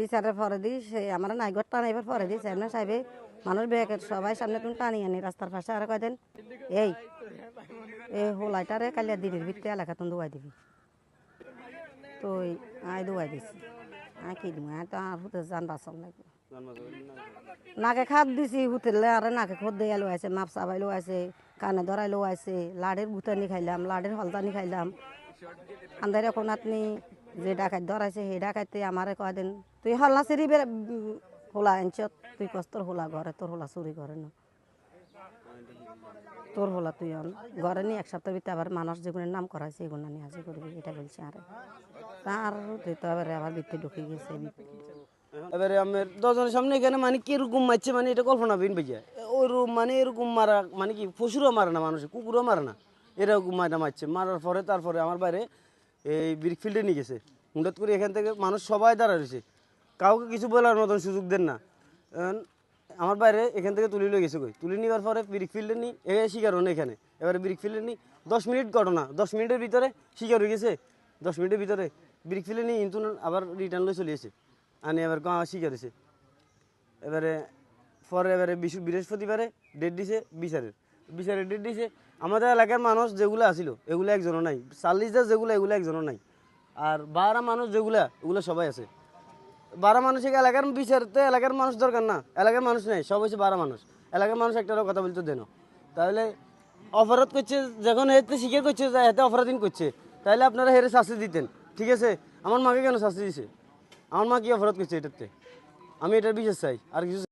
বিচারের পরে দি সে আমার নাইগর টানাইবার পরে দি চেয়ারম্যান সাহেবে মানুষ ব্যাগের সবাই সামনে তুমি টানি আনি, রাস্তার পাশে আর কয় দেন এই এই হোলাইটারে কালিয়া দিনের ভিতরে এলাকা তুমি দুয়াই দিবি। তো আই দুয়াই দিছি। আই কি দিব? তো আর হুতে যান বাসন লাগবে। নাকে খাদ দিছি হুতেলে, আরে নাকে খোদ দিয়ে লো আছে মাপ চাবাই লো আছে কানে ধরাই আছে লাড়ের ভুতানি খাইলাম, লাড়ের হলদানি খাইলাম। আন্দারে কোনাতনি যে ডাকাত ধরাইছে, সেই ডাকাইতে আমারে কয় দেন, তুই হল্লা সিরি হোলা আনছ, তুই কস্তর হোলা ঘরে, তোর হোলা চুরি করে না। তোর হোলা তুই অন ঘরে নিয়ে এক সপ্তাহ ভিতরে আবার মানুষ যেগুলোর নাম করাইছে এগুলো নিয়ে হাজির করবি, এটা বলছে আরে। তার তো আবার আবার ভিতরে ঢুকে গেছে এবারে আমার দশজনের সামনে এখানে মানে কি কীরকম মারছে মানে এটা কল্পনা বিন ভাইয়া। ওরকম মানে এরকম মারা মানে কি, পশুরও মারে না মানুষ, কুকুরও মারে না। এরকম মারা মারছে, মারার পরে তারপরে আমার বাইরে এই ব্রিক ফিল্ডে নিয়ে গেছে। হুন্ডাত করে এখান থেকে মানুষ সবাই দাঁড়া রয়েছে। কাউকে কিছু বলার মতন সুযোগ দেন না। আমার বাইরে এখান থেকে তুলে নিয়ে গেছে কই? তুলে নেওয়ার পরে ব্রিক ফিল্ডে নি, এ শিকার হন এখানে। এবারে ব্রিক ফিল্ডে নি, দশ মিনিট ঘটনা। দশ মিনিটের ভিতরে শিকার হয়ে গেছে। দশ মিনিটের ভিতরে ব্রিক ফিল্ডে নিয়ে কিন্তু আবার রিটার্ন লয়ে চলে এসে আনি এবার শিকার হয়েছে। এবারে পরে এবারে বৃহস্পতিবারে ডেট দিছে বিচারের। বিচারের ডেট দিছে। আমাদের এলাকার মানুষ যেগুলো আসিল এগুলো একজনও নাই। চাল্লিশটা যেগুলো, এগুলো একজনও নাই। আর বারা মানুষ যেগুলা, এগুলো সবাই আছে। বারা মানুষ এলাকার বিচারতে এলাকার মানুষ দরকার না। এলাকার মানুষ নেই, সব হচ্ছে বারা মানুষ এলাকার মানুষ একটা কথা বলতে দেন। তাহলে অপরাধ করছে যখন হেতে স্বীকার করছে হেতে অপরাধীন করছে তাহলে আপনারা হেরে শাস্তি দিতেন। ঠিক আছে আমার মাকে কেন শাস্তি দিছে? আমার মা কি অপরাধ করছে এটাতে আমি এটার বিশেষ চাই আর কিছু